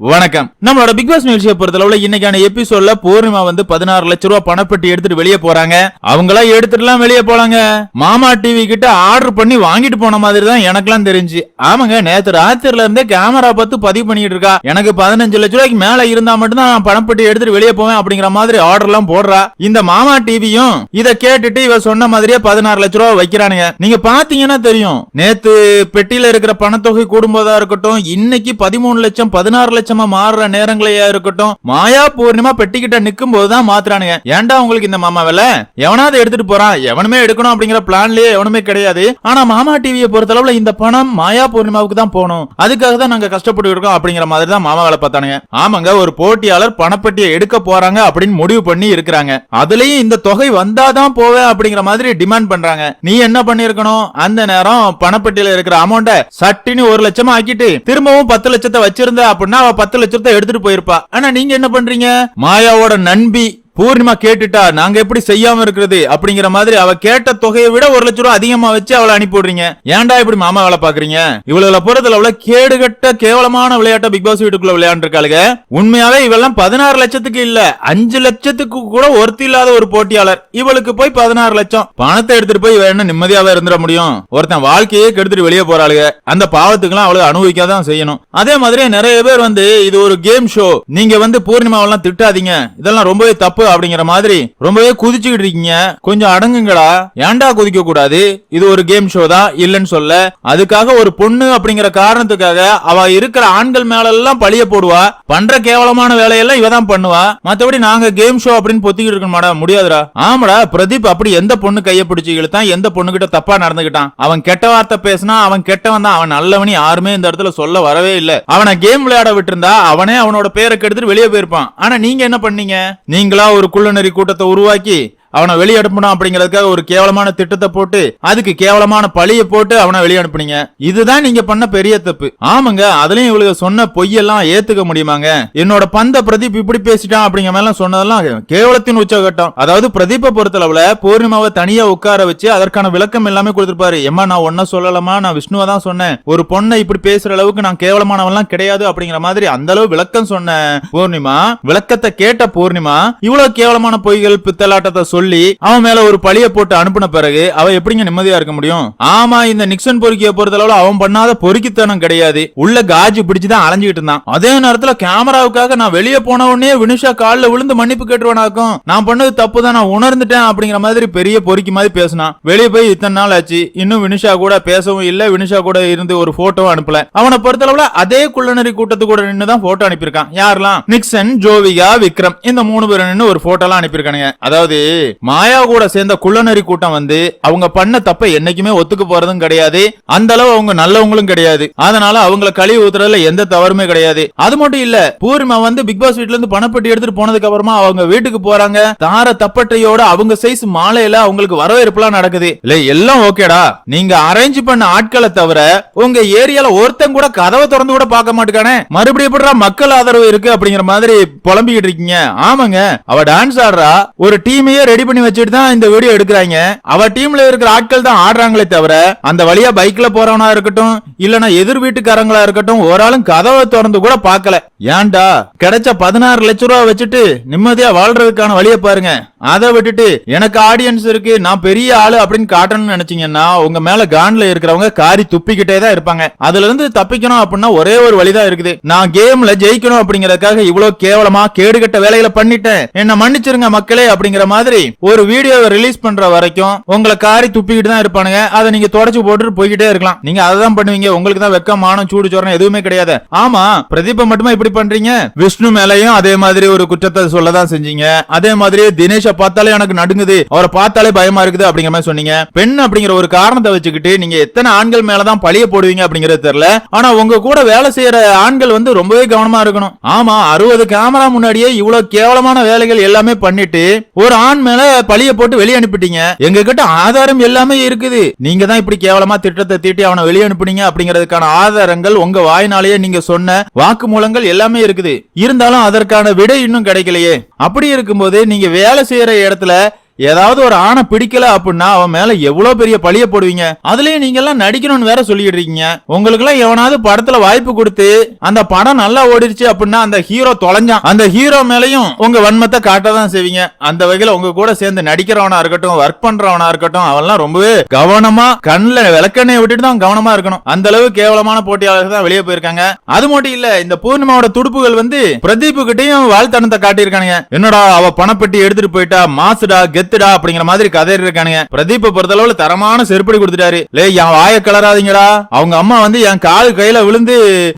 வணக்கம். நம்மளோட big pass நிகழ்ச்சியை பொறுத்தளவுல இன்னைக்கான எபிசோட்ல பூர்ணிமா வந்து பதினாறு லட்ச ரூபாய் பணப்பெட்டி எடுத்துட்டு வெளியே போறாங்க. அவங்களா எடுத்துட்டுலாம் வெளியே போலாங்க. மாமா டிவி கிட்ட ஆர்டர் பண்ணி வாங்கிட்டு போன மாதிரி தான் எனக்கெல்லாம் தெரிஞ்சு. ஆமாங்க நேத்து ராத்திரில இருந்தே கேமரா பார்த்து பதிவு பண்ணிட்டு இருக்கா. எனக்கு பதினஞ்சு லட்ச ரூபாய்க்கு மேல இருந்தா மட்டும்தான் நான் பணப்பெட்டி எடுத்துட்டு வெளியே போவேன் அப்படிங்கிற மாதிரி ஆர்டர் எல்லாம் போடுறா. இந்த மாமா டிவியும் இத கேட்டுட்டு இவ சொன்ன மாதிரியே பதினாறு லட்ச ரூபாய் வைக்கிறானுங்க. நீங்க பாத்தீங்கன்னா தெரியும். நேத்து பெட்டியில இருக்கிற பணத்தொகை கூடும்போதா இருக்கட்டும் இன்னைக்கு பதிமூணு லட்சம் பதினாறு லட்சம் மாறுற நேரங்களையா இருக்கட்டும் மாயா பூர்ணிமா பெட்டிக்கிட்ட நிக்கும் போதுதான் மாத்துறானுங்க. ஏன்டா உங்களுக்கு இந்த மாமா வேலை? எவனாவது எடுத்துட்டு போறான்? எவனுமே எடுக்கணும் அப்படிங்கிற பிளான்லயே எவனுமே கிடையாது. ஆனா மாமா டிவியை பொறுத்தளவுல இந்த பணம் மாயா பூர்ணிமாவுக்கு தான் போகணும். அதுக்காக தான் நாங்க கஷ்டப்பட்டு இருக்கோம் அப்படிங்கிற மாதிரி தான் மாமா வேலை பார்த்தானுங்க. ஆமாங்க ஒரு போட்டியாளர் பணப்பட்டியை எடுக்க போறாங்க அப்படின்னு முடிவு பண்ணி இருக்கிறாங்க. அதுலயும் இந்த தொகை வந்தாதான் போவேன் அப்படிங்கிற மாதிரி டிமாண்ட் பண்றாங்க. நீ என்ன பண்ணிருக்கணும் அந்த நேரம் பணப்பெட்டியில இருக்கிற அமௌண்ட சட்டின்னு ஒரு லட்சமா ஆக்கிட்டு திரும்பவும் பத்து லட்சத்தை வச்சிருந்த அப்படின்னா அவ பத்து லட்சத்தை எடுத்துட்டு போயிருப்பா. ஆனா நீங்க என்ன பண்றீங்க? மாயாவோட நண்பி பூர்ணிமா கேட்டுட்டா நாங்க எப்படி செய்யாம இருக்கிறது? அப்படிங்கிற மாதிரி அவ கேட்ட தொகையை விட ஒரு லட்ச ரூபாய் அதிகமா வச்சு அவளை அனுப்பி விடுறீங்க. ஏன்டா இப்படி மாமா வேலை பாக்குறீங்க இவ்வளவு பொறுத்தல அவ்வளவு கேடுகட்ட கேவலமான விளையாட்ட பிக் பாஸ் வீட்டுக்குள்ள விளையாண்டுருக்காளுங்க உண்மையாவே இவெல்லாம் பதினாறு லட்சத்துக்கு இல்ல அஞ்சு லட்சத்துக்கு கூட ஒருத்தி இல்லாத ஒரு போட்டியாளர். இவளுக்கு போய் பதினாறு லட்சம். பணத்தை எடுத்துட்டு போய் என்ன நிம்மதியாவே இருந்துட முடியும்? ஒருத்தன் வாழ்க்கையே கெடுத்துட்டு வெளியே போறாளுங்க அந்த பாவத்துக்குலாம் அவளுக்கு அனுபவிக்காதான் செய்யணும். அதே மாதிரி நிறைய பேர் வந்து இது ஒரு கேம் ஷோ நீங்க வந்து பூர்ணிமாவெல்லாம் திட்டாதீங்க. இதெல்லாம் ரொம்பவே தப்பு அப்படிங்கிற மாதிரி ரொம்பவே குதிச்சுக்கிட்டு இருக்கீங்க. கொஞ்சம் அடங்குங்களா ஏன்டா குதிக்க கூடாது? இது ஒரு கேம் ஷோ தான் இல்லைன்னு சொல்ல. அதுக்காக ஒரு பொண்ணு அப்படிங்கிற காரணத்துக்காக அவ இருக்கிற ஆண்கள் மேல எல்லாம் பழிய போடுவா. பண்ற கேவலமான வேலையெல்லாம் இவ தான் பண்ணுவா. மத்தபடி நாங்க கேம் ஷோ அப்படின்னு பொத்திக்கிட்டு இருக்க மாடா. முடியாதுடா. ஆமாடா பிரதீப் அப்படி எந்த பொண்ணு கைய பிடிச்சு இழுத்தான் எந்த பொண்ணு கிட்ட தப்பா நடந்துகிட்டான்? அவன் கெட்ட வார்த்தை பேசினா அவன் கெட்டவன் தான். அவன் நல்லவனி யாருமே இந்த இடத்துல சொல்ல வரவே இல்ல. அவனை கேம் விளையாட விட்டு இருந்தா அவனே அவனோட பேரை கெடுத்துட்டு வெளியே போயிருப்பான். ஆனா நீங்க என்ன பண்ணீங்க? நீங்களா ஒரு குள்ளநெறி கூட்டத்தை உருவாக்கி அவனை வெளியனுப்பணும் அப்படிங்கறதுக்காக ஒரு கேவலமான திட்டத்தை போட்டு அதுக்கு கேவலமான பழிய போட்டு அவனை வெளியனுப்புனீங்க இதுதான் நீங்க பண்ண பெரிய தப்பு. ஆமாங்க அதுலயும் இவளுக்கு சொன்ன பொய்யெல்லாம் ஏத்துக்க முடியுமாங்க? என்னோட பந்த பிரதீப் இப்படி பேசிட்டான் அப்படிங்கிற மாதிரி சொன்னதெல்லாம் கேவலத்தின் உச்சகட்டம். அதாவது பிரதீப்பை பொறுத்தளவுல பூர்ணிமாவை தனியா உட்கார வச்சு அதற்கான விளக்கம் எல்லாமே கொடுத்திருப்பாரு. எம்மா நான் ஒன்ன சொல்லலாமா நான் விஷ்ணுவை தான் சொன்னேன். ஒரு பொண்ணை இப்படி பேசுற அளவுக்கு நான் கேவலமானவெல்லாம் கிடையாது அப்படிங்கிற மாதிரி அந்த அளவு விளக்கம் சொன்ன பூர்ணிமா விளக்கத்தை கேட்ட பூர்ணிமா இவ்வளவு கேவலமான பொய்கள் பித்தலாட்டத்தை சொல்லி அவன் மேல ஒரு பழிய போட்டு அனுப்பின பிறகு அவ எப்படிங்க நிம்மதியா இருக்க முடியும்? ஆமா இந்த நிக்சன் பொறுக்கிய பொறுத்தளவுல அவன் பண்ணாத பொறுக்கித்தனம் கிடையாது. உள்ள காஜி பிடிச்சுதான் அலைஞ்சுக்கிட்டு இருந்தான். அதே நேரத்துல கேமராவுக்காக நான் வெளியே போன உடனே வினுஷா கால்ல விழுந்து மன்னிப்பு கேட்டுவனாக்கும் நான் பண்ணது தப்பு தான் நான் உணர்ந்துட்டேன் அப்படிங்கிற மாதிரி பெரிய பொறுக்கி மாதிரி பேசினான். வெளியே போய் இத்தனை நாள் ஆச்சு இன்னும் வினுஷா கூட பேசவும் இல்ல வினுஷா கூட இருந்து ஒரு போட்டோ அனுப்பல. அவனை பொறுத்தளவுல அதே குள்ளநரி கூட்டத்து கூட நின்னு தான் போட்டோ அனுப்பியிருக்கான். யாரெல்லாம்? நிக்சன் ஜோவிகா விக்ரம் இந்த மூணு பேர் நின்னு ஒரு போட்டோலாம் எல்லாம் அனுப்பியிருக்கானுங்க. அதாவது மாயா கூட சேர்ந்த குள்ளநரி கூட்டம் வந்து அவங்க பண்ண தப்ப என்னைக்குமே ஒத்துக்கு போறதும் கிடையாது. அந்த அளவு அவங்க நல்லவங்களும் கிடையாது. அதனால அவங்கள கழிவு ஊத்துறதுல எந்த தவறுமே கிடையாது. அது மட்டும் இல்ல பூர்ணிமா வந்து பிக் பாஸ் வீட்ல இருந்து பணப்பெட்டி எடுத்துட்டு போனதுக்கு அப்புறமா அவங்க வீட்டுக்கு போறாங்க. தார தப்பட்டையோட அவங்க சைஸ் மாலையில அவங்களுக்கு வரவேற்புலாம் நடக்குது. இல்ல எல்லாம் ஓகேடா. நீங்க அரேஞ்ச் பண்ண ஆட்களை தவிர உங்க ஏரியால ஒருத்தன் கூட கதவை திறந்து கூட பார்க்க மாட்டேங்கானே மறுபடியும் எப்படிடா மக்கள் ஆதரவு இருக்கு அப்படிங்கிற மாதிரி புலம்பிக்கிட்டு இருக்கீங்க? ஆமாங்க. அவ டான்ஸ் ஆடுறா. ஒரு டீமையே ரெடி பண்ணி வச்சுட்டு தான் இந்த வீடியோ எடுக்கிறாங்க. அவ டீம்ல இருக்கிற ஆட்கள் தான் ஆடுறாங்களே தவிர அந்த வழியா பைக்ல போறவனா இருக்கட்டும் இல்லனா எதிர் வீட்டுக்காரங்களா இருக்கட்டும் ஒரு ஆளும் கதவை திறந்து கூட பார்க்கல. ஏன்டா? கிடைச்ச பதினாறு லட்ச ரூபா வச்சுட்டு நிம்மதியா வாழ்றதுக்கான வழியை பாருங்க. அதை விட்டுட்டு எனக்கு ஆடியன்ஸ் இருக்கு நான் பெரிய ஆளு அப்படின்னு காட்டணும்னு நினைச்சீங்கன்னா உங்க மேல கான்ல இருக்கிறவங்க காரி துப்பிக்கிட்டே தான் இருப்பாங்க. அதுல இருந்து தப்பிக்கணும் அப்படின்னா ஒரே ஒரு வழிதான் இருக்குது. நான் கேம்ல ஜெயிக்கணும் அப்படிங்கறதுக்காக இவ்வளவு கேவலமா கேடுகட்ட வேலைகளை பண்ணிட்டேன். என்ன மன்னிச்சிருங்க மக்களே அப்படிங்கிற மாதிரி ஒரு வீடியோவை ரிலீஸ் பண்ற வரைக்கும் உங்களை காரி துப்பிக்கிட்டு தான் இருப்பானுங்க. அதை நீங்க தொடச்சு போட்டுட்டு போய்கிட்டே இருக்கலாம். நீங்க அதை தான் பண்ணுவீங்க. உங்களுக்கு தான் வெக்கம் மானம் சூடு சோரம் எதுவுமே கிடையாது. ஆமா பிரதீப மட்டுமே இப்படி எப்படி பண்றீங்க? விஷ்ணு மேலையும் அதே மாதிரி ஒரு குற்றத்தை சொல்லதான் செஞ்சீங்க. அதே மாதிரி தினேஷ பார்த்தாலே எனக்கு நடுங்குது. அவரை பார்த்தாலே பயமா இருக்குது அப்படிங்கிற மாதிரி சொன்னீங்க. பெண் அப்படிங்கிற ஒரு காரணத்தை வச்சுக்கிட்டு நீங்க எத்தனை ஆண்கள் மேலதான் பழிய போடுவீங்க அப்படிங்கறது தெரியல. ஆனா உங்க கூட வேலை செய்யற ஆண்கள் வந்து ரொம்பவே கவனமா இருக்கணும். ஆமா அறுபது கேமரா முன்னாடியே இவ்வளவு கேவலமான வேலைகள் எல்லாமே பண்ணிட்டு ஒரு ஆண் மேல பழிய போட்டு வெளியே அனுப்பிட்டீங்க. எங்க கிட்ட ஆதாரம் எல்லாமே இருக்குது. நீங்க தான் இப்படி கேவலமா திட்டத்தை தீட்டி அவனை வெளியே அனுப்புனீங்க அப்படிங்கிறதுக்கான ஆதாரங்கள் உங்க வாயினாலேயே நீங்க சொன்ன வாக்கு மூலங்கள் எல்லாமே இருக்குது. இருந்தாலும் அதற்கான விடை இன்னும் கிடைக்கலையே. அப்படி இருக்கும்போது நீங்க வேலை செய்யற இடத்துல ஏதாவது ஒரு ஆணை பிடிக்கல அப்படின்னா அவன் மேல எவ்வளவு பெரிய பழிய போடுவீங்க? அதுலயும் நீங்க எல்லாம் நடிக்கணும்னு வேற சொல்லிட்டு இருக்கீங்க உங்களுக்கு எல்லாம் எவனாவது படத்துல வாய்ப்பு கொடுத்து அந்த படம் நல்லா ஓடிருச்சு அப்படின்னா அந்த ஹீரோ தொலைஞ்சான். அந்த ஹீரோ மேலயும் உங்க வன்மத்தை காட்டதான் செய்வீங்க. அந்த வகையில உங்க கூட சேர்ந்து நடிக்கிறவனா இருக்கட்டும் ஒர்க் பண்றவனா இருக்கட்டும் அவன்லாம் ரொம்பவே கவனமா கண்ணுல விளக்கெண்ணை விட்டுட்டு தான் கவனமா இருக்கணும். அந்த அளவு கேவலமான போட்டியாளர்கள் தான் வெளியே போயிருக்காங்க. அது மட்டும் இல்ல இந்த பூர்ணிமாவோட துடுப்புகள் வந்து பிரதீப் கிட்டயும் வாழ்த்தனத்தை காட்டியிருக்கானுங்க. என்னடா அவ பணப்பெட்டி எடுத்துட்டு போயிட்டா? மாசுடா செத்துடா அப்படிங்கிற மாதிரி கதை இருக்கானுங்க. பிரதீப் பொறுத்தளவுல தரமான செருப்படி கொடுத்துட்டாரு. லே என் வாய கிளறாதீங்கடா அவங்க அம்மா வந்து என் கால் கையில விழுந்து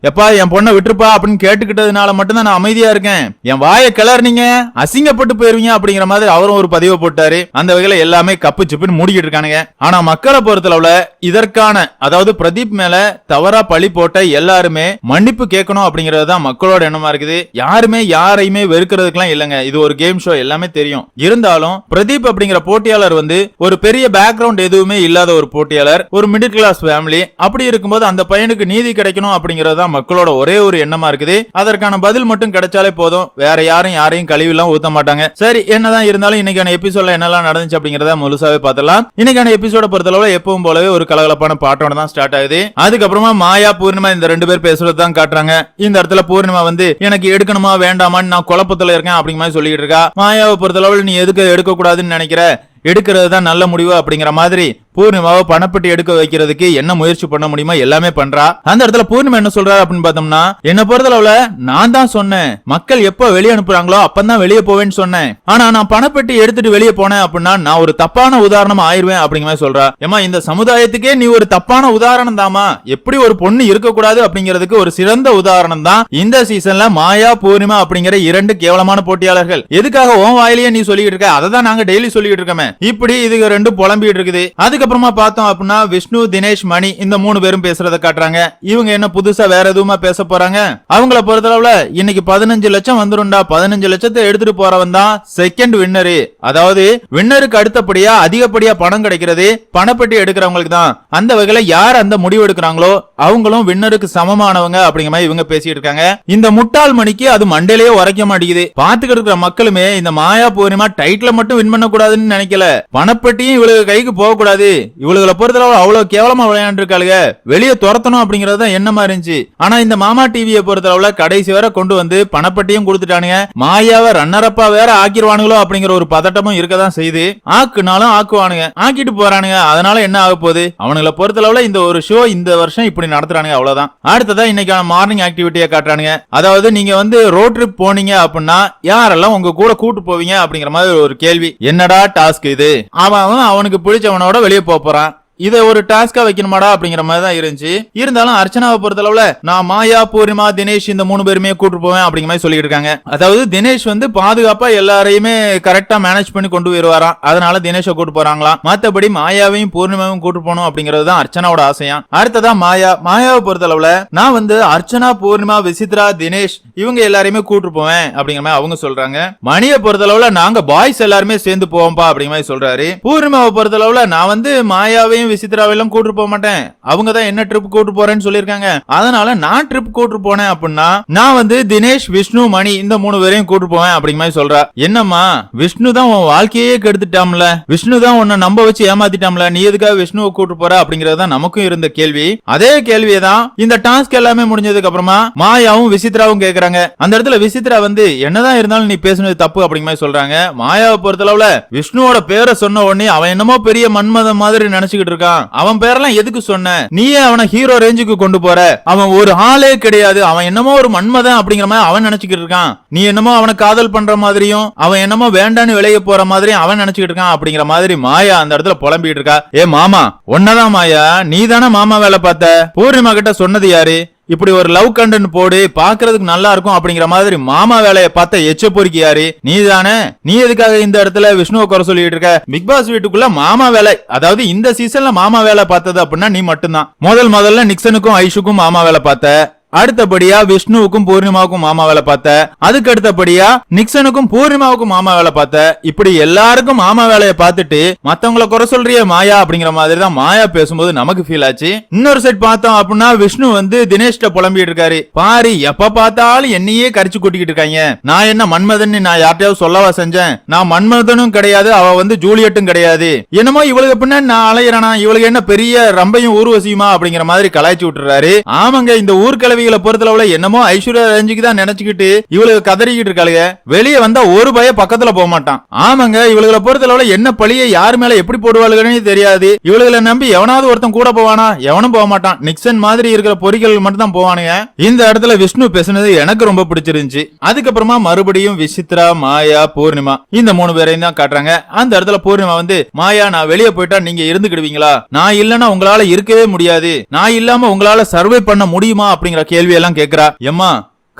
எப்பா என் பொண்ணை விட்டுருப்பா அப்படின்னு கேட்டுக்கிட்டதுனால மட்டும்தான் நான் அமைதியா இருக்கேன். என் வாய கிளறினீங்க அசிங்கப்பட்டு போயிருவீங்க அப்படிங்கிற மாதிரி அவரும் ஒரு பதிவை போட்டாரு. அந்த வகையில எல்லாமே கப்பு சிப்புன்னு மூடிக்கிட்டு இருக்கானுங்க. ஆனா மக்களை பொறுத்தளவுல இதற்கான அதாவது பிரதீப் மேல தவறா பழி போட்ட எல்லாருமே மன்னிப்பு கேட்கணும் அப்படிங்கறது தான் மக்களோட எண்ணமா இருக்குது. யாருமே யாரையுமே வெறுக்கிறதுக்கெல்லாம் இல்லங்க. இது ஒரு கேம் ஷோ எல்லாமே தெரியும். இருந்தாலும் பிரதீப் அப்படிங்கிற போட்டியாளர் வந்து ஒரு பெரிய பேக்ரவுண்ட் எதுவுமே இல்லாத ஒரு போட்டியாளர் ஒரு மிடில் கிளாஸ் ஃபேமிலி அப்படி இருக்கும்போது அந்த பையனுக்கு நீதி கிடைக்கணும் அப்படிங்கறது மக்களோட ஒரே ஒரு எண்ணமா இருக்குது. அதற்கான பதில் மட்டும் கிடைச்சாலே போதும். வேற யாரும் யாரையும் கழிவுலாம் ஊத்த மாட்டாங்க. சரி என்னதான் இருந்தாலும் இன்னைக்கான எபிசோட்ல என்னெல்லாம் நடந்துச்சு அப்படிங்கறத முழுசாவே பார்த்தலாம் இன்னைக்கான எபிசோட பொறுத்தளவுல எப்பவும் போலவே ஒரு கலகலப்பான பாட்டோட தான் ஸ்டார்ட் ஆகுது. அதுக்கப்புறமா மாயா பூர்ணிமா இந்த ரெண்டு பேர் பேசுறது தான் காட்டுறாங்க. இந்த இடத்துல பூர்ணிமா வந்து எனக்கு எடுக்கணுமா வேண்டாமான்னு நான் குழப்பத்துல இருக்கேன் அப்படிங்க மாதிரி சொல்லிட்டு இருக்கா. மாயாவை பொறுத்தளவுல நீ எதுக்கு எடுக்க கூடாதுன்னு நினைக்கிற? எடுக்கிறது தான் நல்ல முடிவு அப்படிங்கிற மாதிரி பூர்ணிமாவை பணப்பட்டி எடுக்க வைக்கிறதுக்கு என்ன முயற்சி பண்ண முடியுமோ எல்லாமே பண்றா. அந்த இடத்துல பூர்ணிமா என்ன சொல்றாரு அப்படின்னு பார்த்தோம்னா என்ன பொறுத்தளவுல நான் தான் சொன்னேன். மக்கள் எப்ப வெளியே அனுப்புறாங்களோ அப்பதான் வெளியே போவேன்னு சொன்னேன். ஆனா நான் பணப்பட்டி எடுத்துட்டு வெளியே போனேன் அப்படின்னா நான் ஒரு தப்பான உதாரணம் ஆயிருவேன் அப்படிங்கிற மாதிரி சொல்றா. ஏமா இந்த சமுதாயத்துக்கே நீ ஒரு தப்பான உதாரணம் தாமா எப்படி ஒரு பொண்ணு இருக்கக்கூடாது அப்படிங்கிறதுக்கு ஒரு சிறந்த உதாரணம் தான் இந்த சீசன்ல மாயா பூர்ணிமா அப்படிங்கிற இரண்டு கேவலமான போட்டியாளர்கள். எதுக்காக உன் வாயிலேயே நீ சொல்லிட்டு இருக்க? அதை தான் நாங்க டெய்லி சொல்லிட்டு இருக்கோமே. இப்படி இது ரெண்டு புலம்பிட்டு இருக்குது. அதுக்கு அதுக்கப்புறமா பார்த்தோம் அப்படின்னா விஷ்ணு தினேஷ் மணி இந்த மூணு பேரும் பேசுறத காட்டுறாங்க. இவங்க என்ன புதுசா வேற எதுவுமா பேச போறாங்க? அவங்கள பொறுத்தளவுல இன்னைக்கு பதினஞ்சு லட்சம் வந்துரும்டா. பதினஞ்சு லட்சத்தை எடுத்துட்டு போறவன் தான் செகண்ட் வின்னரு அதாவது வின்னருக்கு அடுத்தபடியா அதிகப்படியா பணம் கிடைக்கிறது பணப்பட்டி எடுக்கிறவங்களுக்கு தான். அந்த வகையில யார் அந்த முடிவு எடுக்கிறாங்களோ அவங்களும் வின்னருக்கு சமமானவங்க அப்படிங்கிற மாதிரி இவங்க பேசிட்டு இருக்காங்க. இந்த முட்டாள் மணிக்கு அது மண்டையிலேயே உரைக்க மாட்டேங்குது. பாத்துக்கிட்டு இருக்கிற மக்களுமே இந்த மாயா பூர்ணிமா டைட்டில் மட்டும் வின் பண்ண கூடாதுன்னு நினைக்கல. பணப்பட்டியும் இவளுக்கு கைக்கு போக கூடாது இவளுகளை பொறுத்தளவு அவ்வளவு கேவலமா விளையாண்டு இருக்காளுங்க வெளியே துரத்தணும் அப்படிங்கறது தான் எண்ணமா இருந்துச்சு? ஆனா இந்த மாமா டிவியை பொறுத்தளவுல கடைசி வரை கொண்டு வந்து பணப்பட்டியும் கொடுத்துட்டானுங்க. மாயாவை ரன்னரப்பா வேற ஆக்கிடுவானுங்களோ அப்படிங்கிற ஒரு பதட்டமும் இருக்கதான் செய்யுது. ஆக்குனாலும் ஆக்குவானுங்க. ஆக்கிட்டு போறானுங்க. அதனால என்ன ஆக போகுது? அவனுங்களை பொறுத்தளவுல இந்த ஒரு ஷோ இந்த வருஷம் இப்படி நடத்துறானுங்க அவ்வளவுதான். அடுத்ததா இன்னைக்கான மார்னிங் ஆக்டிவிட்டியை காட்டுறானுங்க. அதாவது நீங்க வந்து ரோட் ட்ரிப் போனீங்க அப்படின்னா யாரெல்லாம் உங்க கூட கூட்டு போவீங்க அப்படிங்கிற மாதிரி ஒரு கேள்வி. என்னடா டாஸ்க் இது? அவன் அவனுக்கு பிடிச்சவனோட வெளியே வெளியே போறான். இதை ஒரு டாஸ்கா வைக்கணுமாடா அப்படிங்கிற மாதிரி தான் இருந்துச்சு. இருந்தாலும் அர்ச்சனாவை பொறுத்தளவுல நான் மாயா பூர்ணிமா தினேஷ் இந்த மூணு பேருமே கூட்டு போவேன் அப்படிங்கிற மாதிரி சொல்லிட்டு இருக்காங்க. அதாவது தினேஷ் வந்து பாதுகாப்பா எல்லாரையுமே கரெக்டா மேனேஜ் பண்ணி கொண்டு வருவாராம் அதனால தினேஷை கூட்டு போறாங்களாம். மத்தபடி மாயாவையும் பூர்ணிமாவையும் கூட்டு போகணும் அப்படிங்கிறது தான் அர்ச்சனாவோட ஆசையா? அடுத்ததா மாயா. மாயாவை பொறுத்தளவுல நான் வந்து அர்ச்சனா பூர்ணிமா விசித்ரா தினேஷ் இவங்க எல்லாரையுமே கூட்டு போவேன் அப்படிங்கிற மாதிரி அவங்க சொல்றாங்க. மணியை பொறுத்தளவுல நாங்க பாய்ஸ் எல்லாருமே சேர்ந்து போவோம்பா அப்படிங்கிற மாதிரி சொல்றாரு. பூர்ணிமாவை பொறுத்தளவுல நான் வந்து மாயாவையும் விசித்ராவையும் கூட்டு போக மாட்டேன். அவங்க தான் என்ன ட்ரிப் கூட்டு போறேன்னு சொல்லியிருக்காங்க. அதனால நான் ட்ரிப் கூட்டு போனேன் அப்படின்னா நான் வந்து தினேஷ் விஷ்ணு மணி இந்த மூணு பேரையும் கூட்டு போவேன் அப்படிங்க மாதிரி சொல்றா. என்னம்மா விஷ்ணு தான் உன் வாழ்க்கையே கெடுத்துட்டாம்ல விஷ்ணு தான் உன்னை நம்ப வச்சு ஏமாத்திட்டாம்ல நீ எதுக்காக விஷ்ணுவை கூட்டு போற அப்படிங்கறது நமக்கும் இருந்த கேள்வி. அதே கேள்வியை தான் இந்த டாஸ்க் எல்லாமே முடிஞ்சதுக்கு அப்புறமா மாயாவும் விசித்ராவும் கேக்குறாங்க. அந்த இடத்துல விசித்ரா வந்து என்னதான் இருந்தாலும் நீ பேசுனது தப்பு அப்படிங்க மாதிரி சொல்றாங்க. மாயாவை பொறுத்தளவுல விஷ்ணுவோட பேரை சொன்ன உடனே அவன் என்னமோ பெரிய மன்மதம் மாதிரி நினைச்சுக்கிட்டு இருக்கான் அவன் பேரெல்லாம் எதுக்கு சொன்ன? நீயே அவனை ஹீரோ ரேஞ்சுக்கு கொண்டு போற. அவன் ஒரு ஆளே கிடையாது. அவன் என்னமோ ஒரு மன்மதன் அப்படிங்கிற மாதிரி அவன் நினைச்சுக்கிட்டு இருக்கான். நீ என்னமோ அவனை காதல் பண்ற மாதிரியும் அவன் என்னமோ வேண்டான்னு விளைய போற மாதிரியும் அவன் நினைச்சுக்கிட்டு இருக்கான் அப்படிங்கிற மாதிரி மாயா அந்த இடத்துல புலம்பிட்டு இருக்கா. ஏ மாமா ஒன்னதான் மாயா. நீ தானே மாமா வேலை பார்த்த? பூர்ணிமா கிட்ட சொன்னது யாரு? இப்படி ஒரு லவ் கண்டென்ட் போடு பாக்குறதுக்கு நல்லா இருக்கும் அப்படிங்கிற மாதிரி மாமா வேலையை பார்த்த எச்ச பொறுக்கியாரு நீ தானே நீ எதுக்காக இந்த இடத்துல விஷ்ணுவை குறை சொல்லிட்டு இருக்க? பிக் பாஸ் வீட்டுக்குள்ள மாமா வேலை. அதாவது இந்த சீசன்ல மாமா வேலை பார்த்தது அப்படின்னா நீ மட்டும்தான். முதல் முதல்ல நிக்சனுக்கும் ஐஷுக்கும் மாமா வேலை பார்த்த. அடுத்தபடியா விஷ்ணுவுக்கும் பூர்ணிமாவுக்கும் மாமா வேலை பார்த்த அதுக்கு அடுத்தபடியா நிக்சனுக்கும் பூர்ணிமாவுக்கும் மாமா வேலை பார்த்த இப்படி எல்லாருக்கும் மாமா வேலையை பார்த்துட்டு மத்தவங்கள குறை சொல்றிய மாயா அப்படிங்கிற மாதிரி தான் மாயா பேசும்போது நமக்கு ஃபீல் ஆச்சு. இன்னொரு செட் பார்த்தோம் அப்படின்னா விஷ்ணு வந்து தினேஷ்ட புலம்பிட்டு இருக்காரு. பாரு எப்ப பார்த்தாலும் என்னையே கரிச்சு கூட்டிக்கிட்டு இருக்காங்க. நான் என்ன மன்மதன் நான் யார்ட்டையாவது சொல்லவா செஞ்சேன்? நான் மன்மதனும் கிடையாது அவ வந்து ஜூலியட்டும் கிடையாது. என்னமோ இவளுக்கு பின்னாடி நான் அலையிறானா? இவளுக்கு என்ன பெரிய ரம்பையும் ஊர்வசியுமா அப்படிங்கிற மாதிரி கலாய்ச்சி விட்டுறாரு. ஆமாங்க இந்த ஊர்கிழவிகளை பொறுத்தளவுல என்னமோ ஐஸ்வர்யா ரஞ்சிக்கு தான் நினைச்சுக்கிட்டு இவளுக்கு கதறிக்கிட்டு இருக்காளுங்க. வெளியே வந்தா ஒரு பய பக்கத்துல போக மாட்டான். ஆமாங்க இவளுகளை பொறுத்தளவுல என்ன பழிய யார் மேல எப்படி போடுவாளுன்னு தெரியாது. இவளுகளை நம்பி எவனாவது ஒருத்தன் கூட போவானா? எவனும் போக மாட்டான். நிக்சன் மாதிரி இருக்கிற பொறிகள் மட்டும் தான் போவானுங்க. இந்த இடத்துல விஷ்ணு பேசுனது எனக்கு ரொம்ப பிடிச்சிருந்துச்சு. அதுக்கப்புறமா மறுபடியும் விசித்ரா மாயா பூர்ணிமா இந்த மூணு பேரையும் தான் காட்டுறாங்க. அந்த இடத்துல பூர்ணிமா வந்து மாயா நான் வெளியே போயிட்டா நீங்க இருந்துக்கிடுவீங்களா? நான் இல்லனா உங்களால இருக்கவே முடியாது. நான் இல்லாம உங்களால சர்வே பண்ண முடியுமா? அப்படிங்கிற கேள்வி எல்லாம் எம்மா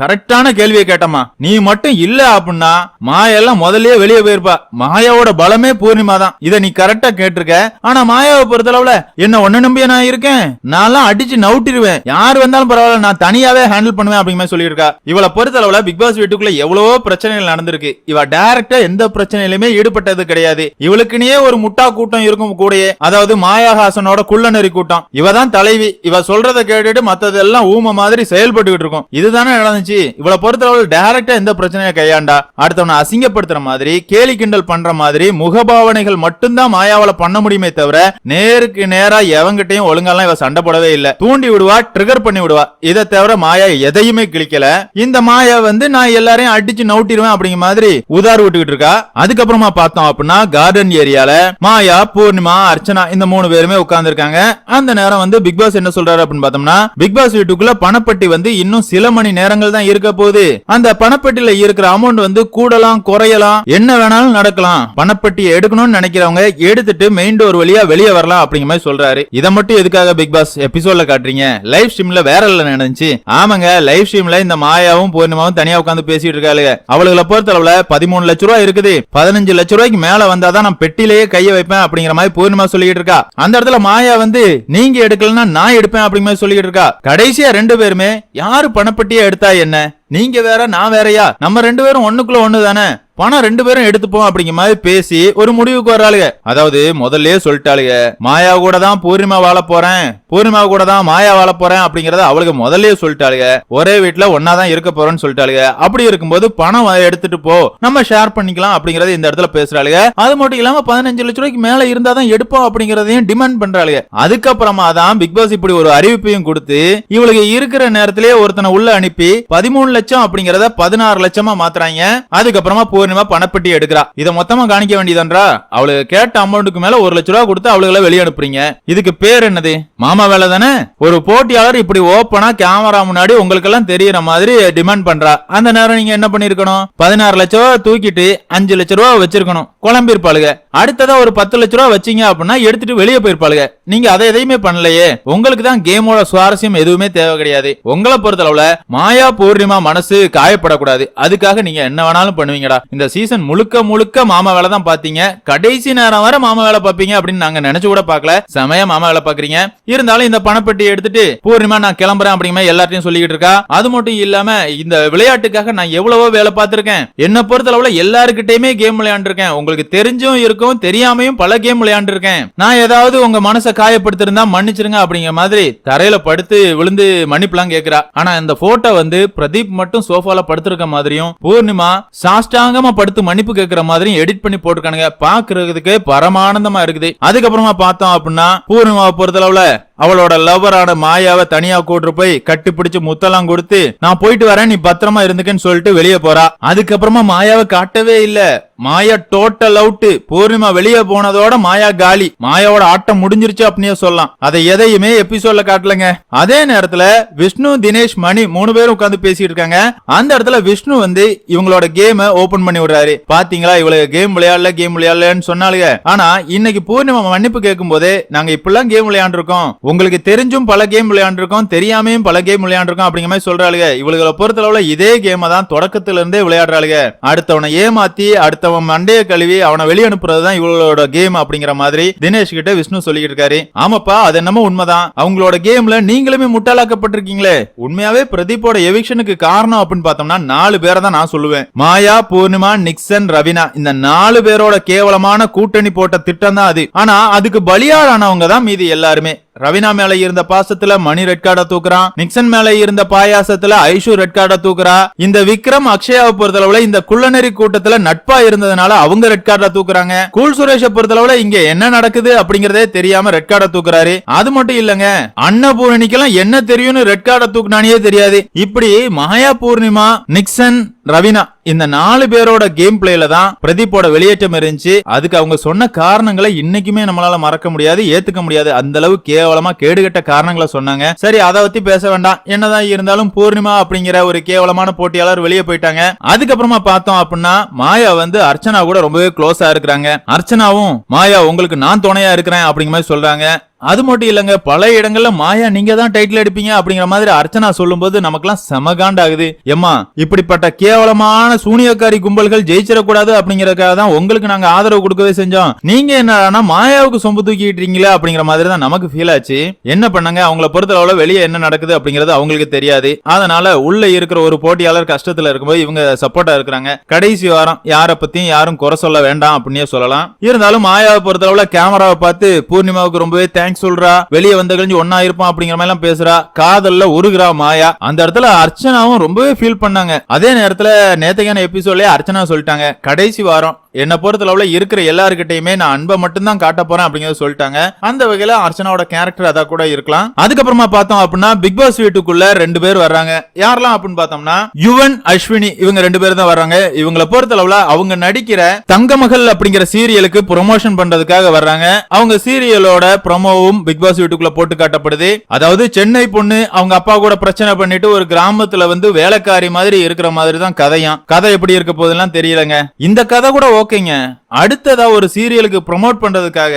கரெக்டான கேள்வியை கேட்டம்மா. நீ மட்டும் இல்ல அப்படின்னா மாயெல்லாம் முதல்லயே வெளியே போயிருப்பா. மாயாவோட பலமே பூர்ணிமா தான் இத நீ கரெக்டா கேட்டிருக்க. ஆனா மாயாவை பொறுத்தளவுல என்ன ஒண்ணு நம்பிய நான் இருக்கேன்? நான் அடிச்சு நவுட்டிடுவேன் யார் வந்தாலும் பரவாயில்ல நான் தனியாவே ஹேண்டில் பண்ணுவேன் அப்படிங்கிற மாதிரி சொல்லியிருக்கா. இவளை பொறுத்தளவுல பிக் பாஸ் வீட்டுக்குள்ள எவ்வளவோ பிரச்சனைகள் நடந்திருக்கு. இவ டைரக்டா எந்த பிரச்சனையிலுமே ஈடுபட்டது கிடையாது. இவளுக்குனே ஒரு முட்டா கூட்டம் இருக்கும் கூடயே அதாவது மாயாஹாசனோட குள்ளநெறி கூட்டம். இவ தான் தலைவி. இவ சொல்றதை கேட்டுட்டு மத்ததெல்லாம் ஊம மாதிரி செயல்பட்டுக்கிட்டு இருக்கும். இதுதானே நடந்துச்சு? இவளை பொறுத்தளவு டைரக்டா எந்த பிரச்சனையை கையாண்டா அடுத்தவனை அசிங்கப்படுத்துற மாதிரி கேலி கிண்டல் பண்ற மாதிரி முகபாவனைகள் மட்டும்தான் மாயாவால பண்ண முடியுமே தவிர நேருக்கு நேரா எவங்கிட்டையும் ஒழுங்கெல்லாம் இவ சண்டை போடவே இல்ல. தூண்டி விடுவா ட்ரிகர் பண்ணி விடுவா. இதை தவிர மாயா எதையுமே கிழிக்கல. இந்த மாயா வந்து நான் எல்லாரையும் அடிச்சு நவுட்டிடுவேன் அப்படிங்கிற மாதிரி உதார் விட்டுக்கிட்டு இருக்கா. அதுக்கப்புறமா பார்த்தோம் அப்படின்னா கார்டன் ஏரியால மாயா பூர்ணிமா அர்ச்சனா இந்த மூணு பேருமே உட்கார்ந்து இருக்காங்க அந்த நேரம் வந்து பிக் பாஸ் என்ன சொல்றாரு அப்படின்னு பார்த்தோம்னா பிக் பாஸ் வீட்டுக்குள்ள பணப்பட்டி வந்து இன்னும் சில மணி நேரங்கள் தான் இருக்க போகுது. அந்த பணப்பட்டியில இருக்கிற அமௌண்ட் வந்து கூடலாம் குறையலாம் என்ன வேணாலும் நடக்கலாம். பணப்பட்டியை எடுக்கணும்னு நினைக்கிறவங்க எடுத்துட்டு மெயின் டோர் வழியா வெளியே வரலாம் அப்படிங்கிற மாதிரி சொல்றாரு. இதை மட்டும் எதுக்காக பிக் பாஸ் எபிசோட்ல காட்டுறீங்க? லைவ் ஸ்ட்ரீம்ல வேற இல்ல நடந்துச்சு. ஆமாங்க லைவ் ஸ்ட்ரீம்ல இந்த மாயாவும் பூர்ணிமாவும் தனியா உட்காந்து பேசிட்டு இருக்காளுங்க அவளுகளை பொறுத்தளவுல பதிமூணு லட்ச ரூபாய் இருக்குது. பதினஞ்சு லட்ச ரூபாய்க்கு மேல வந்தாதான் நான் பெட்டிலேயே கையை வைப்பேன் அப்படிங்கிற மாதிரி பூர்ணிமா சொல்லிட்டு இருக்கா. அந்த இடத்துல மாயா வந்து நீங்க எடுக்கலன்னா நான் எடுப்பேன் அப்படிங்கிற மாதிரி சொல்லிட்டு இருக்கா. கடைசியா ரெண்டு பேருமே யாரு பணப்பட்டியா எடுத்தா என்ன? நீங்க வேற நான் வேறயா? நம்ம ரெண்டு பேரும் ஒண்ணுக்குள்ள ஒண்ணு தானே பணம் ரெண்டு பேரும் எடுத்துப்போம் அப்படிங்கிற மாதிரி பேசி ஒரு முடிவுக்கு வர்றாளுங்க அதாவது முதல்ல சொல்லிட்டாளுங்க மாயா கூட தான் பூர்ணிமா வாழ போறேன் பூர்ணிமா கூட தான் மாயா வாழ போறேன் அப்படிங்கறத அவளுக்கு முதல்ல சொல்லிட்டாளுங்க ஒரே வீட்டுல ஒன்னாதான் இருக்க போறேன்னு சொல்லிட்டாளுங்க அப்படி இருக்கும்போது பணம் எடுத்துட்டு போ நம்ம ஷேர் பண்ணிக்கலாம் அப்படிங்கறத இந்த இடத்துல பேசுறாளுங்க அது மட்டும் இல்லாம பதினஞ்சு லட்ச ரூபாய்க்கு மேல இருந்தா தான் எடுப்போம் அப்படிங்கறதையும் டிமாண்ட் பண்றாளுங்க அதுக்கப்புறமா தான் பிக் பாஸ் இப்படி ஒரு அறிவிப்பையும் கொடுத்து இவளுக்கு இருக்கிற நேரத்திலேயே ஒருத்தனை உள்ள அனுப்பி பதிமூணு லட்சம் அப்படிங்கறத பதினாறு லட்சமா மாத்துறாங்க. அதுக்கப்புறமா கொஞ்சமா பணப்பட்டி எடுக்கிறா. இதை மொத்தமா காணிக்க வேண்டியதுன்றா அவளுக்கு கேட்ட அமௌண்ட்டுக்கு மேல ஒரு லட்ச ரூபா கொடுத்து அவளுகளை வெளியே அனுப்புறீங்க. இதுக்கு பேர் என்னது? மாமா வேலை தானே? ஒரு போட்டியாளர் இப்படி ஓப்பனா கேமரா முன்னாடி உங்களுக்கு எல்லாம் தெரியற மாதிரி டிமாண்ட் பண்றா. அந்த நேரம் நீங்க என்ன பண்ணிருக்கணும் பதினாறு லட்ச ரூபா தூக்கிட்டு அஞ்சு லட்ச ரூபா வச்சிருக்கணும். குழம்பி இருப்பாளுங்க அடுத்ததா ஒரு பத்து லட்ச ரூபா வச்சீங்க அப்படின்னா எடுத்துட்டு வெளியே போயிருப்பாளுங்க நீங்க அதை எதையுமே பண்ணலையே. உங்களுக்கு தான் கேமோட சுவாரஸ்யம் எதுவுமே தேவை கிடையாது. உங்களை பொறுத்தளவுல மாயா பூர்ணிமா மனசு காயப்படக்கூடாது. அதுக்காக நீங்க என்ன வேணாலும் பண்ணுவீங்கடா. இந்த சீசன் முழுக்க முழுக்க மாமா வேலை தான் பாத்தீங்க. கடைசி நேரம் வரை மாமா வேலை பாப்பீங்க அப்படின்னு நாங்க நினைச்சு கூட பாக்கல. செமையா மாமா வேலை பாக்குறீங்க. இருந்தாலும் இந்த பணப்பெட்டி எடுத்துட்டு பூர்ணிமா நான் கிளம்புறேன் அப்படிங்கிற மாதிரி எல்லாத்தையும் சொல்லிக்கிட்டு இருக்கா. அது மட்டும் இல்லாம இந்த விளையாட்டுக்காக நான் எவ்வளவோ வேலை பார்த்திருக்கேன். என்ன பொறுத்தளவுல எல்லாருக்கிட்டையுமே கேம் விளையாண்டுருக்கேன். உங்களுக்கு தெரிஞ்சும் இருக்கும் தெரியாமையும் பல கேம் விளையாண்டுருக்கேன். நான் ஏதாவது உங்க மனசை காயப்படுத்திருந்தா மன்னிச்சிருங்க அப்படிங்கிற மாதிரி தரையில படுத்து விழுந்து மன்னிப்புலாம் கேக்குறா. ஆனா இந்த போட்டோ வந்து பிரதீப் மட்டும் சோஃபால படுத்திருக்க மாதிரியும் பூர்ணிமா சாஷ்டாங்கமா படுத்து மன்னிப்பு கேக்குற மாதிரியும் எடிட் பண்ணி போட்டிருக்கானுங்க. பாக்குறதுக்கு பரமானந்தமா இருக்குது. அதுக்கப்புறமா பார்த்தோம் அப்படின்னா பூர்ணிமாவை பொறுத்தளவுல அவளோட லவரான மாயாவை தனியா கூட்டு போய் கட்டி முத்தெல்லாம் கொடுத்து நான் போயிட்டு வரேன் நீ பத்திரமா இருந்துக்கன்னு சொல்லிட்டு வெளியே போறா. அதுக்கப்புறமா மாயாவை காட்டவே இல்ல. மாயா டோட்டல் அவுட் பூர்ணிமா வெளியே போனதோட மாயா காலி. மாயாவோட ஆட்டம் முடிஞ்சிருச்சு அப்படின்னே சொல்லலாம். அதை எதையுமே எபிசோட்ல காட்டலங்க. அதே நேரத்துல விஷ்ணு தினேஷ் மணி மூணு பேரும் உட்கார்ந்து பேசிட்டு இருக்காங்க. அந்த இடத்துல விஷ்ணு வந்து இவங்களோட கேம ஓபன் பண்ணி விடுறாரு. பாத்தீங்களா இவளுக்கு கேம் விளையாடல கேம் விளையாடலன்னு சொன்னாலுங்க ஆனா இன்னைக்கு பூர்ணிமா மன்னிப்பு கேட்கும் போதே நாங்க இப்பெல்லாம் கேம் விளையாண்டுருக்கோம். உங்களுக்கு தெரிஞ்சும் பல கேம் விளையாண்டுருக்கோம் தெரியாமையும் பல கேம் விளையாண்டுருக்கோம் அப்படிங்கிற மாதிரி சொல்றாளுங்க. இவளுகளை பொறுத்தளவுல இதே கேமை தான் தொடக்கத்துல இருந்தே விளையாடுறாளுங்க. அடுத்தவனை ஏமாத்தி அடுத்தவன் மண்டைய கழுவி அவனை வெளிய அனுப்புறது தான் இவளோட கேம் அப்படிங்கிற மாதிரி தினேஷ் கிட்ட விஷ்ணு சொல்லிட்டு இருக்காரு. ஆமாப்பா அது என்னமோ உண்மைதான். அவங்களோட கேம்ல நீங்களுமே முட்டாளாக்கப்பட்டிருக்கீங்களே. உண்மையாவே பிரதீப்போட எவிக்ஷனுக்கு காரணம் அப்படின்னு பார்த்தோம்னா நாலு பேரை தான் நான் சொல்லுவேன். மாயா பூர்ணிமா நிக்சன் ரவினா. இந்த நாலு பேரோட கேவலமான கூட்டணி போட்ட திட்டம் தான் அது. ஆனா அதுக்கு பலியாடானவங்க தான் மீதி எல்லாருமே. ரவினா மேல இருந்த பாசத்துல மணி ரெட் கார்டை தூக்குறான். நிக்சன் மேல இருந்த பாயாசத்துல ஐஷு ரெட் கார்டை தூக்குறா. இந்த விக்ரம் அக்ஷயாவை பொறுத்தளவுல இந்த குள்ளநெறி கூட்டத்துல நட்பா இருந்ததுனால அவங்க ரெட் கார்டை தூக்குறாங்க. கூல் சுரேஷ பொறுத்தளவுல இங்க என்ன நடக்குது அப்படிங்கறதே தெரியாம ரெட் கார்டை தூக்குறாரு. அது மட்டும் இல்லங்க அன்னபூரணிக்கெல்லாம் என்ன தெரியும்னு ரெட் கார்டை தூக்குனானே தெரியாது. இப்படி மகாயா பூர்ணிமா நிக்சன் ரவினா இந்த நாலு பேரோட கேம் பிளேல தான் பிரதீப்போட வெளியேற்றம் இருந்துச்சு. அதுக்கு அவங்க சொன்ன காரணங்களை இன்னைக்குமே நம்மளால மறக்க முடியாது ஏத்துக்க முடியாது. அந்த அளவு கேவலமா கேடுகட்ட காரணங்களை சொன்னாங்க. சரி அதை பத்தி பேச வேண்டாம். என்னதான் இருந்தாலும் பூர்ணிமா அப்படிங்கிற ஒரு கேவலமான போட்டியாளர் வெளியே போயிட்டாங்க. அதுக்கப்புறமா பார்த்தோம் அப்படின்னா மாயா வந்து அர்ச்சனா கூட ரொம்பவே க்ளோஸா இருக்கிறாங்க. அர்ச்சனாவும் மாயா உங்களுக்கு நான் துணையா இருக்கிறேன் அப்படிங்கிற மாதிரி சொல்றாங்க. அது மட்டும் இல்லைங்க பல இடங்கள்ல மாயா நீங்க தான் டைட்டில் எடுப்பீங்க அப்படிங்கிற மாதிரி அர்ச்சனா சொல்லும்போது நமக்குலாம் செமகாண்ட் ஆகுது எம்மா இப்படிப்பட்ட கேவலமான சூனியக்காரி கும்பல்கள் ஜெயிச்சிடக்கூடாது அப்படிங்கறதுக்காக தான் உங்களுக்கு நாங்க ஆதரவு கொடுக்கவே செஞ்சோம். நீங்க என்னன்னா மாயாவுக்கு சொம்பு தூக்கிட்டீங்களா அப்படிங்கிற மாதிரி தான் நமக்கு ஃபீல் ஆச்சு. என்ன பண்ணாங்க அவங்கள பொறுத்தளவுல வெளியே என்ன நடக்குது அப்படிங்கறது அவங்களுக்கு தெரியாது. அதனால உள்ள இருக்கிற ஒரு போட்டியாளர் கஷ்டத்துல இருக்கும்போது இவங்க சப்போர்ட்டா இருக்கிறாங்க. கடைசி வாரம் யார பத்தியும் யாரும் குறை சொல்ல வேண்டாம் அப்படின்னே சொல்லலாம். இருந்தாலும் மாயாவை பொறுத்தளவுல கேமராவை பார்த்து பூர்ணிமாவுக்கு ரொம்பவே தேங்க்ஸ் சொல்றா வெளியே வந்த கழிஞ்சு ஒன்னா இருப்பான் அப்படிங்கிற மாதிரி எல்லாம் பேசுறா. காதல்ல உருகிறா மாயா. அந்த இடத்துல அர்ச்சனாவும் ரொம்பவே ஃபீல் பண்ணாங்க. அதே நேரத்துல நேத்தைக்கான எபிசோட்லயே அர்ச்சனா சொல்லிட்டாங்க. கடைசி வாரம் என்னை பொறுத்தளவுல இருக்கிற எல்லாருக்கிட்டையுமே நான் அன்பை மட்டும்தான் காட்ட போறேன் அப்படிங்கறத சொல்லிட்டாங்க. அந்த வகையில அர்ச்சனாவோட கேரக்டர் அதா கூட இருக்கலாம். அதுக்கப்புறமா பார்த்தோம் அப்படின்னா பிக் பாஸ் வீட்டுக்குள்ள ரெண்டு பேர் வர்றாங்க. யாரெல்லாம் அப்படின்னு பார்த்தோம்னா யுவன் அஸ்வினி இவங்க ரெண்டு பேர் தான் வர்றாங்க. இவங்கள பொறுத்தளவுல அவங்க நடிக்கிற தங்கமகள் அப்படிங்கிற சீரியலுக்கு ப்ரொமோஷன் பண்றதுக்காக வர்றாங்க. அவங்க சீரியலோட ப்ரொமோவும் பிக் பாஸ் வீட்டுக்குள்ள போட்டு காட்டப்படுது. அதாவது சென்னை பொண்ணு அவங்க அப்பா கூட பிரச்சனை பண்ணிட்டு ஒரு கிராமத்துல வந்து வேலைக்காரி மாதிரி இருக்கிற மாதிரி தான் கதையாம். கதை எப்படி இருக்க போதெல்லாம் தெரியலங்க. இந்த கதை கூட ஓகேங்க. அடுத்ததா ஒரு சீரியலுக்கு ப்ரொமோட் பண்றதுக்காக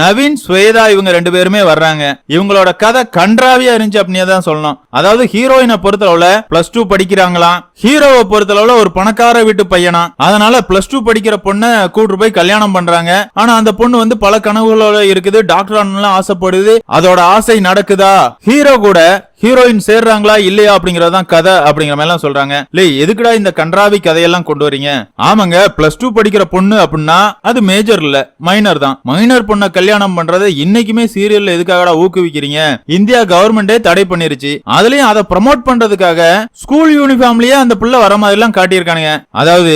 நவீன் ஸ்வேதா இவங்க ரெண்டு பேருமே வர்றாங்க. இவங்களோட கதை கன்றாவியா இருந்துச்சு அப்படின்னு தான் சொல்லணும். அதாவது ஹீரோயினை பொறுத்தளவுல பிளஸ் டூ படிக்கிறாங்களாம் ஹீரோவை பொறுத்தளவுல ஒரு பணக்கார வீட்டு பையனா? அதனால பிளஸ் டூ படிக்கிற பொண்ணை கூட்டு போய் கல்யாணம் பண்றாங்க. ஆனா அந்த பொண்ணு வந்து பல கனவுகளோட இருக்குது. டாக்டர் ஆகணும்னு ஆசைப்படுது. அதோட ஆசை நடக்குதா? ஹீரோ கூட ஹீரோயின் சேர்றாங்களா இல்லையா அப்படிங்கறதான் கதை அப்படிங்கிற மாதிரி எல்லாம் சொல்றாங்க. லே எதுக்குடா இந்த கன்றாவி கதையெல்லாம் கொண்டு வரீங்க? ஆமாங்க பிளஸ் டூ படிக்கிற பொண்ணு அப்படின்னா அது மேஜர் இல்ல மைனர் தான். மைனர் பொண்ணை கல்யாணம் பண்றதை இன்னைக்குமே சீரியல்ல எதுக்காகடா ஊக்குவிக்கிறீங்க? இந்தியா கவர்மெண்டே தடை பண்ணிருச்சு. அதுலயும் அதை ப்ரமோட் பண்றதுக்காக ஸ்கூல் யூனிஃபார்ம்லயே அந்த பிள்ளை வர மாதிரி எல்லாம் காட்டியிருக்கானுங்க. அதாவது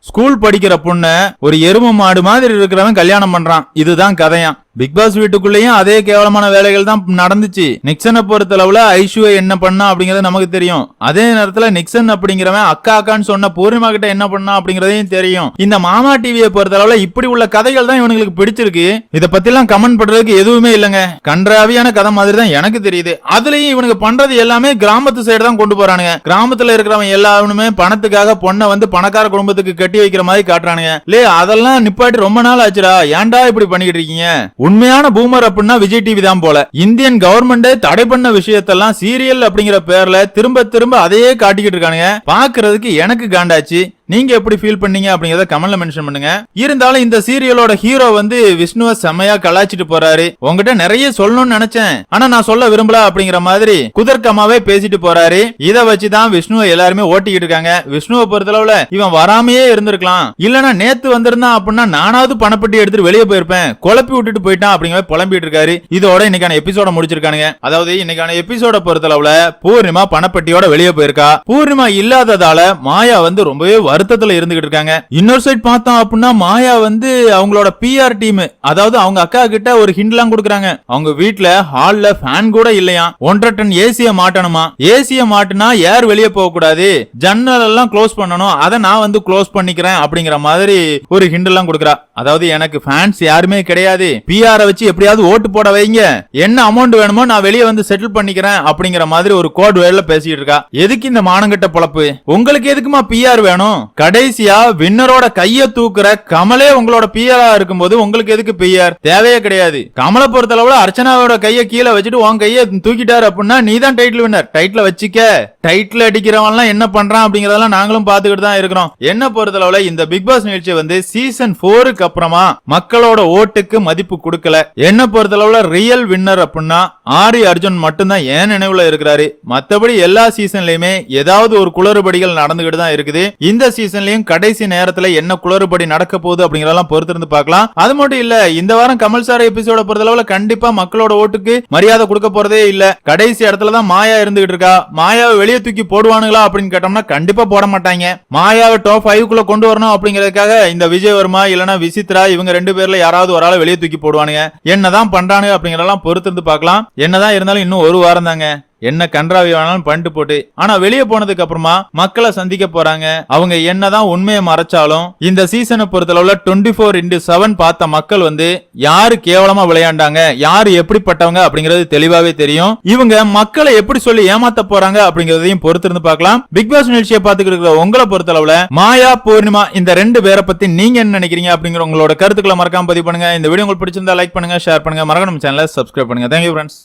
ஸ்கூல் படிக்கிற பொண்ணு ஒரு எரும மாடு மாதிரி இருக்கிறவன் கல்யாணம் பண்றான். இதுதான் கதையாம். பிக் பாஸ் வீட்டுக்குள்ளேயும் அதே கேவலமான வேலைகள் தான் நடந்துச்சு. நிக்சனை பொறுத்தளவுல ஐஷுவை என்ன பண்ணா அப்படிங்கறது நமக்கு தெரியும். அதே நேரத்துல நிக்சன் அப்படிங்கிறவன் அக்கா அக்கான்னு சொன்ன பூர்ணிமா கிட்ட என்ன பண்ணா அப்படிங்கறதையும் தெரியும். இந்த மாமா டிவியை பொறுத்த அளவுல இப்படி உள்ள கதைகள் தான் இவனுங்களுக்கு பிடிச்சிருக்கு. இத பத்தி எல்லாம் கமெண்ட் பண்றதுக்கு எதுவுமே இல்லங்க. கன்றாவியான கதை மாதிரி தான் எனக்கு தெரியுது. அதுலயும் இவனுக்கு பண்றது எல்லாமே கிராமத்து சைடு தான் கொண்டு போறானுங்க. கிராமத்துல இருக்கிறவன் எல்லாருமே பணத்துக்காக பொண்ணை வந்து பணக்கார குடும்பத்துக்கு கட்டி வைக்கிற மாதிரி காட்டுறானுங்க. லே அதெல்லாம் நிப்பாட்டி ரொம்ப நாள் ஆச்சுடா. ஏன்டா இப்படி பண்ணிக்கிட்டு இருக்கீங்க? உண்மையான பூமர் அப்படின்னா விஜய் டிவி தான் போல. இந்தியன் கவர்மெண்ட் தடை பண்ண விஷயத்தெல்லாம் சீரியல் அப்படிங்கிற பேர்ல திரும்ப திரும்ப அதையே காட்டிக்கிட்டு இருக்கானுங்க. பாக்குறதுக்கு எனக்கு காண்டாச்சு. நீங்க எப்படி ஃபீல் பண்ணீங்க அப்படிங்கறத கமெண்ட்ல மென்ஷன் பண்ணுங்க. இருந்தாலும் இந்த சீரியலோட ஹீரோ வந்து விஷ்ணுவ செமையா கலாச்சிட்டு போறாரு. உங்ககிட்ட நிறைய சொல்லணும்னு நினைச்சேன். ஆனா நான் சொல்ல விரும்பல அப்படிங்கிற மாதிரி குதர்க்கமாவே பேசிட்டு போறாரு. இத வச்சுதான் விஷ்ணுவை எல்லாருமே ஓட்டிக்கிட்டு இருக்காங்க. விஷ்ணுவை பொறுத்தளவுல இவன் வராமையே இருந்திருக்கலாம். இல்லனா நேத்து வந்திருந்தான் அப்படின்னா நானாவது பணப்பட்டி எடுத்துட்டு வெளியே போயிருப்பேன். குழப்பி விட்டுட்டு போயிட்டான் அப்படிங்கிற புலம்பிட்டு இருக்காரு. இதோட இன்னைக்கான எபிசோட முடிச்சிருக்கானுங்க. அதாவது இன்னைக்கான எபிசோட பொறுத்தளவுல பூர்ணிமா பணப்பட்டியோட வெளியே போயிருக்கா. பூர்ணிமா இல்லாததால மாயா வந்து ரொம்பவே வருத்தத்துல இருந்துகிட்டு இருக்காங்க. இன்னொரு சைட் பார்த்தோம் அப்படின்னா மாயா வந்து அவங்களோட பிஆர் டீம் அதாவது அவங்க அக்கா கிட்ட ஒரு ஹிண்ட்லாம் கொடுக்குறாங்க. அவங்க வீட்டுல ஹால்ல ஃபேன் கூட இல்லையா ஒன்றரை டன் ஏசிய மாட்டணுமா? ஏசிய மாட்டினா ஏர் வெளியே போக கூடாது ஜன்னல் எல்லாம் க்ளோஸ் பண்ணணும். அதை நான் வந்து க்ளோஸ் பண்ணிக்கிறேன் அப்படிங்கிற மாதிரி ஒரு ஹிண்ட் எல்லாம் கொடுக்குறா. அதாவது எனக்கு ஃபேன்ஸ் யாருமே கிடையாது. பிஆர் வச்சு எப்படியாவது ஓட்டு போட வைங்க. என்ன அமௌண்ட் வேணுமோ நான் வெளியே வந்து செட்டில் பண்ணிக்கிறேன் அப்படிங்கிற மாதிரி ஒரு கோட் வேர்ல பேசிட்டு இருக்கா. எதுக்கு இந்த மானங்கட்ட பொழப்பு? உங்களுக்கு எதுக்குமா பிஆர் வேணும்? கடைசியா வின்னரோட கைய தூக்குற கமலே உங்களோட பிஆரா இருக்கும்போது உங்களுக்கு எதுக்கு பிஆர் தேவையே கிடையாது. கமலை பொறுத்த அளவுல அர்ச்சனாவோட கைய கீழே வச்சுட்டு உன் கைய தூக்கிட்டாரு அப்படின்னா நீ தான் டைட்டில் வின்னர் டைட்டில் வச்சுக்க. டைட்டில் அடிக்கிறவன்லாம் என்ன பண்றான் அப்படிங்கறதெல்லாம் நாங்களும் பாத்துக்கிட்டு தான் இருக்கிறோம். என்ன பொறுத்தளவுல இந்த பிக் பாஸ் நிகழ்ச்சி வந்து சீசன் போருக்கு அப்புறமா மக்களோட ஓட்டுக்கு மதிப்பு கொடுக்கல. என்ன பொறுத்தளவுல ரியல் வின்னர் அப்படின்னா ஆரி அர்ஜுன் மட்டும்தான் ஏன் நினைவுல இருக்கிறாரு. மத்தபடி எல்லா சீசன்லயுமே ஏதாவது ஒரு குளறுபடிகள் நடந்துகிட்டு தான் இருக்குது. இந்த சீசன்லயும் கடைசி நேரத்துல என்ன குளறுபடி நடக்க போகுது அப்படிங்கறதெல்லாம் பொறுத்திருந்து பார்க்கலாம். அது மட்டும் இல்ல இந்த வாரம் கமல் சார் எபிசோட பொறுத்தளவுல கண்டிப்பா மக்களோட ஓட்டுக்கு மரியாதை கொடுக்க போறதே இல்ல. கடைசி இடத்துல தான் மாயா இருந்துகிட்டு இருக்கா. மாயாவை வெளியே தூக்கி போடுவானுங்களா அப்படின்னு கேட்டோம்னா கண்டிப்பா போட மாட்டாங்க. மாயாவை டாப் ஃபைவ் குள்ள கொண்டு வரணும் அப்படிங்கறதுக்காக இந்த விஜயவர்மா இல்லனா விசித்ரா இவங்க ரெண்டு பேர்ல யாராவது ஒரு ஆளை வெளியே தூக்கி போடுவானுங்க. என்னதான் பண்றானுங்க அப்படிங்கறதெல்லாம் பொறுத்திருந்து பார்க்கலாம். என்னதான் இருந்தாலும் இன்னும் ஒரு வாரம் தாங்க. என்ன கன்றாவி வேணாலும் பண்ணிட்டு போட்டு ஆனா வெளியே போனதுக்கு அப்புறமா மக்களை சந்திக்க போறாங்க. அவங்க என்னதான் உண்மையை மறைச்சாலும் இந்த சீசனை பொறுத்தளவுல டுவெண்ட்டி ஃபோர் இன்டு செவன் பார்த்த மக்கள் வந்து யாரு கேவலமா விளையாண்டாங்க யாரு எப்படிப்பட்டவங்க அப்படிங்கறது தெளிவாவே தெரியும். இவங்க மக்களை எப்படி சொல்லி ஏமாத்த போறாங்க அப்படிங்கறதையும் பொறுத்திருந்து பார்க்கலாம். பிக் பாஸ் நிகழ்ச்சியை பார்த்துக்கிட்டு இருக்கிற உங்களை பொறுத்தளவுல மாயா பூர்ணிமா இந்த ரெண்டு பேரை பத்தி நீங்க என்ன நினைக்கிறீங்க அப்படிங்கிற உங்களோட கருத்துக்களை மறக்காம பதிவு பண்ணுங்க. இந்த வீடியோ உங்களுக்கு பிடிச்சிருந்தா லைக் பண்ணுங்க ஷேர் பண்ணுங்க. மறக்காம சேனலை சப்ஸ்கிரைப் பண்ணுங்க. Thank you friends